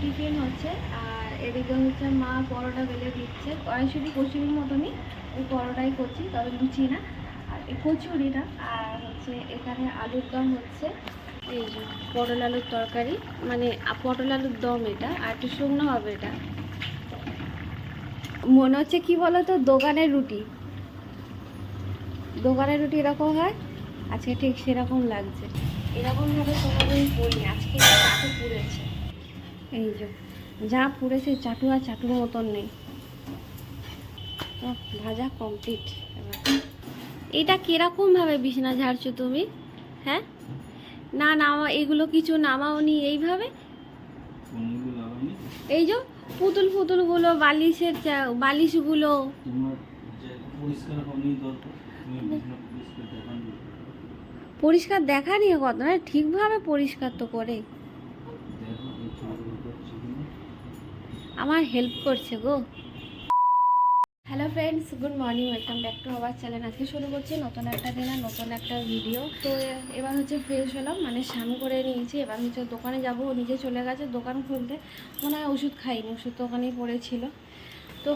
Tiffin হচ্ছে, আর এদিকে হচ্ছে মা পরোটা বেলে দিচ্ছে। কড়াইশুটি কচুরির মতনই ওই পরোটাই করছি, তবে লুচি না, আর এই কচুরিটা, আর হচ্ছে এখানে আলুর দম হচ্ছে। এই যে পটল আলুর তরকারি মানে পটল আলুর দম এটা, আর একটু শুকনো হবে এটা। মনে হচ্ছে কি বলো তো দোকানের রুটি। দোকানের রুটি এরকম হয়? আজকে ঠিক সেরকম লাগছে। এরকমভাবে কোনোদিন বলি আজকে চাটু পুড়েছে এই যে যা পুড়েছে চাটু আর চাটুর মতন নেই। ভাজা কমপ্লিট এটা কিরকমভাবে বিছানা ঝাড়ছো তুমি? হ্যাঁ? না নামা এগুলো কিছু নামাওনি এইভাবে? এই যে পুতুল পুতুলগুলো বালিশের বালিশগুলো। পরিষ্কার দেখা নিয়ে কত না ঠিকভাবে পরিষ্কার তো করে দেখো এই ছোটগুলো করছে কিনা আমার হেল্প করছে গো। Hello friends good morning welcome back to our channel আজকে শুরু করছি নতুন একটা দিনে নতুন একটা ভিডিও তো এবার হচ্ছে ফ্রেশ হলাম মানে স্নান করে নিয়েছি। এবার হচ্ছে দোকানে যাব ও নিজে চলে গেছে দোকান খুলতে। মনে হয় ওষুধ খাইনি ওষুধ তো ওখানেই পড়েছিল। তো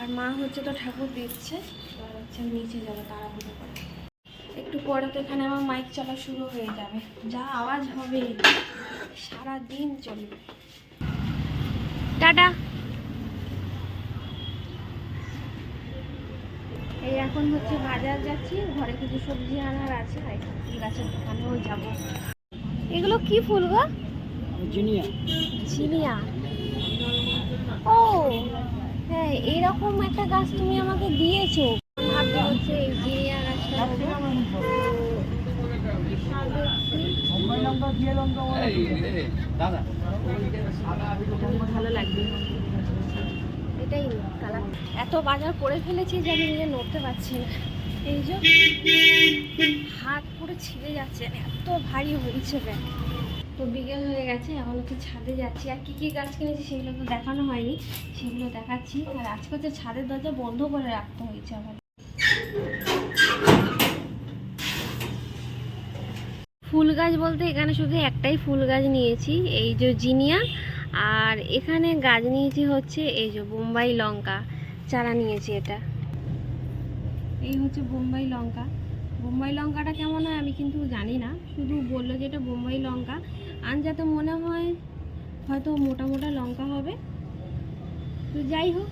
আর মা হচ্ছে তো ঠাকুর দিচ্ছে এবার হচ্ছে আমি নিচে যাব তাড়াহুড়ো করে। একটু পরে তো এখানে আমার মাইক চলা শুরু হয়ে যাবে। যা আওয়াজ হবে সারা দিন চলবে। টাটা। এখন হচ্ছে বাজার যাচ্ছি ঘরে কিছু সবজি আনার আছে আর একটু ফুল গাছের দোকানেও যাব। এগুলো কি ফুল গো? জিনিয়া। চিনিয়া ও হ্যাঁ এরকম একটা গাছ তুমি আমাকে দিয়েছ। ভাবছি হচ্ছে এই জিনিয়া গাছটা ভালো লাগবে। এটাই কালার এত বাজার করে ফেলেছি যে আমি নিজে নড়তে পারছি না। এই যে হাত পুরো ছিঁড়ে যাচ্ছে এত ভারী হয়েছে ব্যাগ। তো বিকেল হয়ে গেছে, এখন তো ছাদে যাচ্ছি। আর কী কী গাছ কিনেছি সেগুলো তো দেখানো হয়নি, সেগুলো দেখাচ্ছি। আর আজকে হচ্ছে ছাদের দরজা বন্ধ করে রাখতে হয়েছে আমার ফুল গাছ বলতে এখানে শুধু একটাই ফুল গাছ নিয়েছি, এই যে জিনিয়া আর এখানে গাছ নিয়েছি হচ্ছে এই যে বোম্বাই লঙ্কা, চারা নিয়েছি এটা। এই হচ্ছে বোম্বাই লঙ্কা। বোম্বাই লঙ্কাটা কেমন হয় আমি কিন্তু জানি না, শুধু বলল যে এটা বোম্বাই লঙ্কা। আর আনজাতে মনে হয় হয়তো মোটা মোটা লঙ্কা হবে। তো যাই হোক,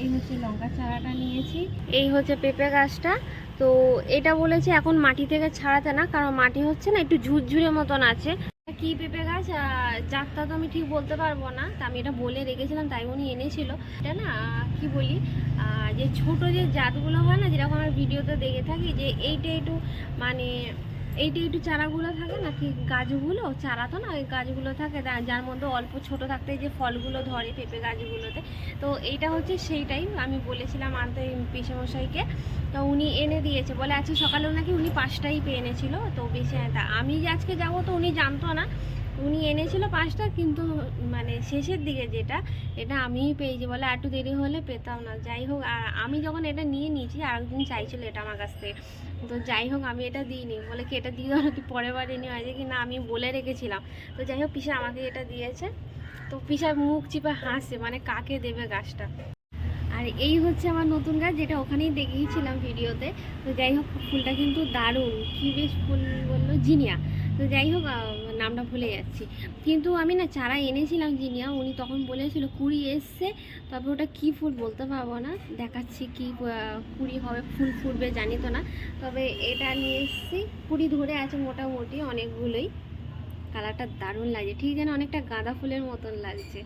এই হচ্ছে লঙ্কা চারাটা নিয়েছি। এই হচ্ছে পেঁপে গাছটা। তো এটা বলেছে এখন মাটি থেকে ছাড়াতে না, কারণ মাটি হচ্ছে না একটু ঝুরঝুরে মতন আছে। কি পেঁপে গাছ? জাতটা তো আমি ঠিক বলতে পারব না। তা আমি এটা বলে রেখেছিলাম, তাই উনি এনেছিল। এটা না, কি বলি যে ছোট যে জাতগুলো হয় না, যেরকম আমরা ভিডিওতে দেখে থাকি, যে এইটা একটু মানে এইটা একটু চারাগুলো থাকে না কি গাছগুলো? চারা তো না, ওই গাছগুলো থাকে। যার মধ্যে অল্প ছোট থাকতে যে ফলগুলো ধরে পেঁপে গাছগুলোতে। তো এইটা হচ্ছে সেইটাই আমি বলেছিলাম আনতে পিসেমশাইকে। তো উনি এনে দিয়েছে। বলে, আজকে সকালেও নাকি উনি পাঁচটাই পেয়ে এনেছিল। তো বেশি তা আমি আজকে যাব তো উনি জানতো না। উনি এনেছিল পাঁচটা, কিন্তু মানে শেষের দিকে যেটা, এটা আমিই পেয়েছি। বলে একটু দেরি হলে পেতাম না। যাই হোক আর আমি যখন এটা নিয়ে নিয়েছি আর একদিন চাইছিল এটা আমার কাছ থেকে। তো যাই হোক, আমি এটা দিইনি। বলে কি, এটা দিয়ে দাও কি পরের বার এনে হয়েছে কি? না, আমি বলে রেখেছিলাম। তো যাই হোক, পিসা আমাকে এটা দিয়েছে। তো পিসার মুখ চিপে হাসছে মানে কাকে দেবে গাছটা। আর এই হচ্ছে আমার নতুন গাছ, যেটা ওখানেই দেখিয়েছিলাম ভিডিওতে। তো যাই হোক, ফুলটা কিন্তু দারুণ। কী বেশ ফুল বলল, জিনিয়া। তো যাই হোক নামটা ভুলে যাচ্ছি। কিন্তু আমি না চারা এনেছিলাম জিনিয়া, উনি তখন বলেছিল কুড়ি এসছে তবে ওটা কি ফুল বলতে পারব না, দেখাচ্ছি কি কুড়ি হবে, ফুল ফুটবে জানি তো না। তবে এটা নিয়ে এসেছি, কুড়ি ধরে আছে মোটামুটি অনেকগুলোই। কালারটা দারুণ লাগছে, ঠিক যেন অনেকটা গাঁদা ফুলের মতন লাগছে।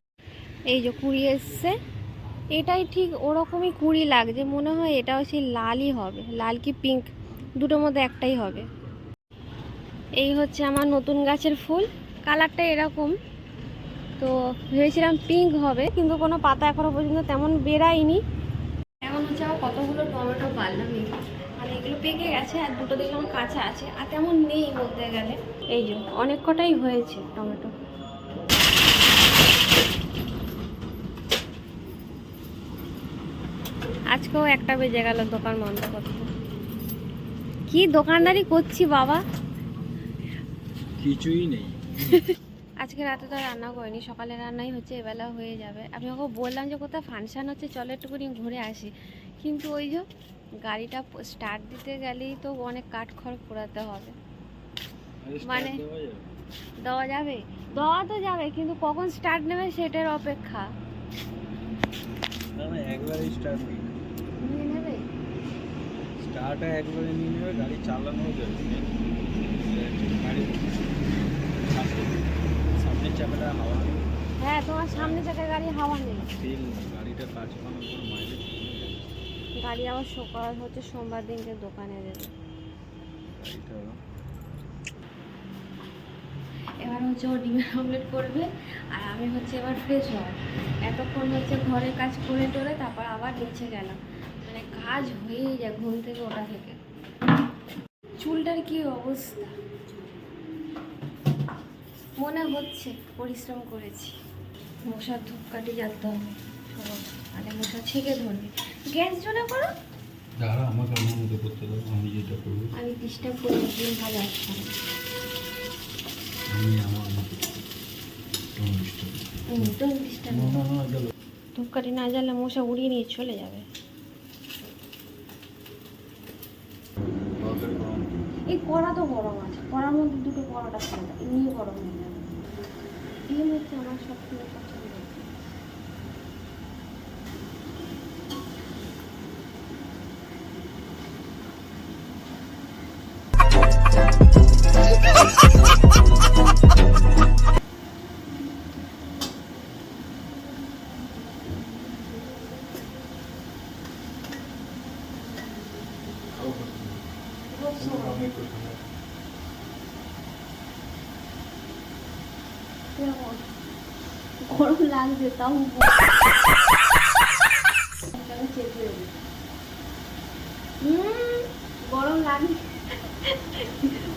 এই যে কুড়ি এসছে, এটাই ঠিক ওরকমই কুড়ি লাগছে, মনে হয় এটাও সেই লালই হবে, লাল কি পিঙ্ক দুটোর মধ্যে একটাই হবে। এই হচ্ছে আমার নতুন গাছের ফুল। কালারটা এরকম। তো ভেবেছিলাম পিঙ্ক হবে, কিন্তু কোনো পাতা এখনও পর্যন্ত তেমন বেরায়নি। এখন হচ্ছে আমার কতগুলো টমেটো পারলাম যে। মানে এগুলো পেকে গেছে আর দুটো দেখলাম কাঁচা আছে, আর তেমন নেই বলতে গেলে। এই যে, অনেক কটাই হয়েছে টমেটো। আজকেও একটা বেজে গেল দোকান বন্ধ করতে। কি দোকানদারি করছি বাবা? কিছুই নেই। আজকে রাতে তো রান্না করিনি সকালে রান্নাই হচ্ছে এবেলা হয়ে যাবে। আমি ওকে বললাম যে কোথাও ফাংশন হচ্ছে চলো একটুখানি ঘুরে আসি। কিন্তু ওই যে গাড়িটা স্টার্ট দিতে গেলেই তো অনেক কাঠ খড় পোড়াতে হবে। মানে দেওয়া যাবে। দেওয়া তো যাবে কিন্তু কখন স্টার্ট নেবে সেটার অপেক্ষা। স্টার্ট নিয়ে নেবে। একবারে নিয়ে নেবে গাড়ি চালানো যাবে। গাড়ি চাকাটা হাওয়া নেই। হ্যাঁ তোমার সামনে থেকে গাড়ি হাওয়া নেই। তেল গাড়িটা কাজ করানোর পর মাইলেজ গাড়ি আবার সকাল হচ্ছে সোমবার দিনকে দোকানে এবার হচ্ছে ও ডিমের অমলেট করবে আর আমি হচ্ছে এবার ফ্রেশ হব। এতক্ষণ হচ্ছে ঘরের কাজ করে টোরে তারপর আবার নিচে গেলাম। মানে কাজ হয়েই যায় ঘুম থেকে ওটা থেকে। চুলটার কি অবস্থা? মনে হচ্ছে পরিশ্রম করেছি। মশার ধূপকাঠি জ্বালতে হবে। আরে মশা ছেঁকে ধরবে। গ্যাস জলে করো। দাঁড়া আমাকে আমার মতো করতে দাও আমি যেটা করব। আমি ডিস্টার্ব করি ডিম ভাজা আসছে না। আমি আমার মতো ধূপকাঠি না জ্বালে মশা উড়িয়ে নিয়ে চলে যাবে। এই কড়া তো গরম আছে। কড়ার মধ্যে দুটো পরোটা ফেলে দাও এমনি গরম যাবে। ডিম হচ্ছে আমার সব থেকে পছন্দ কীরকম? গরম লাগছে তাও গরম লাগে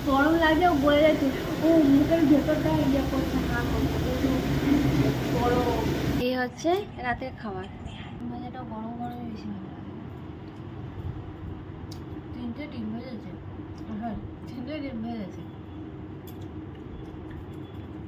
গরম লাগছে, ও বলে যাচ্ছে। ও মুখের ভেতরটা ইয়ে করছে কিন্তু গরম। এই হচ্ছে রাতের খাবার। ভাজাটা গরম গরমই বেশি তিনটে ডিম ভেজেছে হ্যাঁ তিনটে ডিম ভেজেছে